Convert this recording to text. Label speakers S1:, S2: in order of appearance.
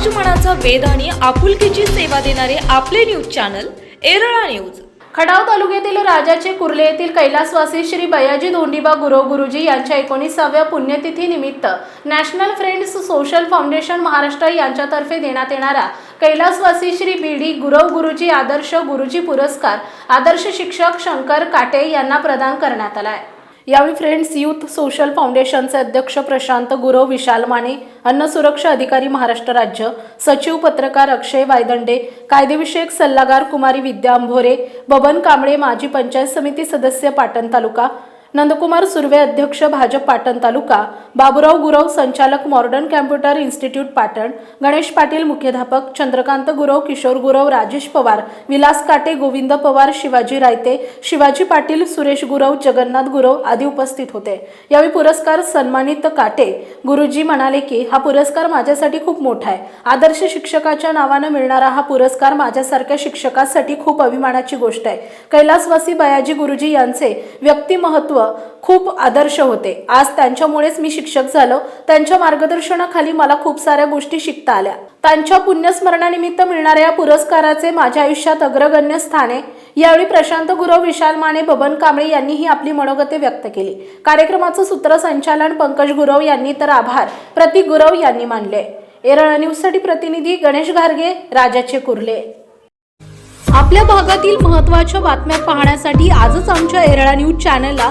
S1: समाजमनाचा वेध आणि आपुलकीची सेवा देणारे आपले न्यूज चॅनल एरळा न्यूज.
S2: खडाव तालुक्यातील राजाचे कुर्ले येथील कैलासवासी श्री बयाजी धोंडीबा गुरव गुरुजी यांच्या एकोणीसाव्या पुण्यतिथी निमित्त national friends social foundation Maharashtra यांच्यातर्फे देण्यात येणारा कैलासवासी श्री बी डी गुरव गुरुजी आदर्श गुरुजी पुरस्कार आदर्श शिक्षक शंकर काटे यांना प्रदान करण्यात आला आहे यावेळी फ्रेंड्स युथ सोशल फाउंडेशनचे अध्यक्ष प्रशांत गुरव विशाल माने अन्न सुरक्षा अधिकारी महाराष्ट्र राज्य सचिव पत्रकार अक्षय वायदंडे कायदेविषयक सल्लागार कुमारी विद्या अंभोरे बबन कांबळे माजी पंचायत समिती सदस्य पाटण तालुका नंदकुमार सुर्वे अध्यक्ष भाजप पाटण तालुका बाबुराव गुरव संचालक modern computer institute Patan Ganesh Patil मुख्याध्यापक चंद्रकांत गुरव किशोर गुरव राजेश पवार विलास काटे गोविंद पवार शिवाजी रायते शिवाजी पाटील सुरेश गुरव जगन्नाथ गुरव आदी उपस्थित होते. यावेळी पुरस्कार सन्मानित काटे. गुरुजी म्हणाले की हा पुरस्कार माझ्यासाठी खूप मोठा आहे. आदर्श शिक्षकाच्या नावानं मिळणारा हा पुरस्कार माझ्यासारख्या शिक्षकासाठी खूप अभिमानाची गोष्ट आहे. कैलासवासी बयाजी गुरुजी यांचे व्यक्तिमहत्व खूप आदर्श होते. आज त्यांच्यामुळेच मी शिक्षक झालो. त्यांच्या मार्गदर्शनाखाली मला खूप साऱ्या गोष्टी शिकता आल्या. त्यांच्या पुण्यस्मरणानिमित्त मिळणाऱ्या या पुरस्काराचे माझ्या आयुष्यात अग्रगण्य स्थाने. यावेळी प्रशांत गुरव विशाल माने बबन कांबळे यांनीही आपली मनोगते व्यक्त केली. कार्यक्रमाचं सूत्रसंचालन पंकज गुरव यांनी तर आभार. प्रतीक गुरव यांनी मानले. एरळ न्यूजसाठी प्रतिनिधी गणेश घारगे राजाचे कुर्ले. आपल्या भागातील महत्त्वाच्या बातम्या पाहण्यासाठी आजच आमच्या एरळा न्यूज चॅनलला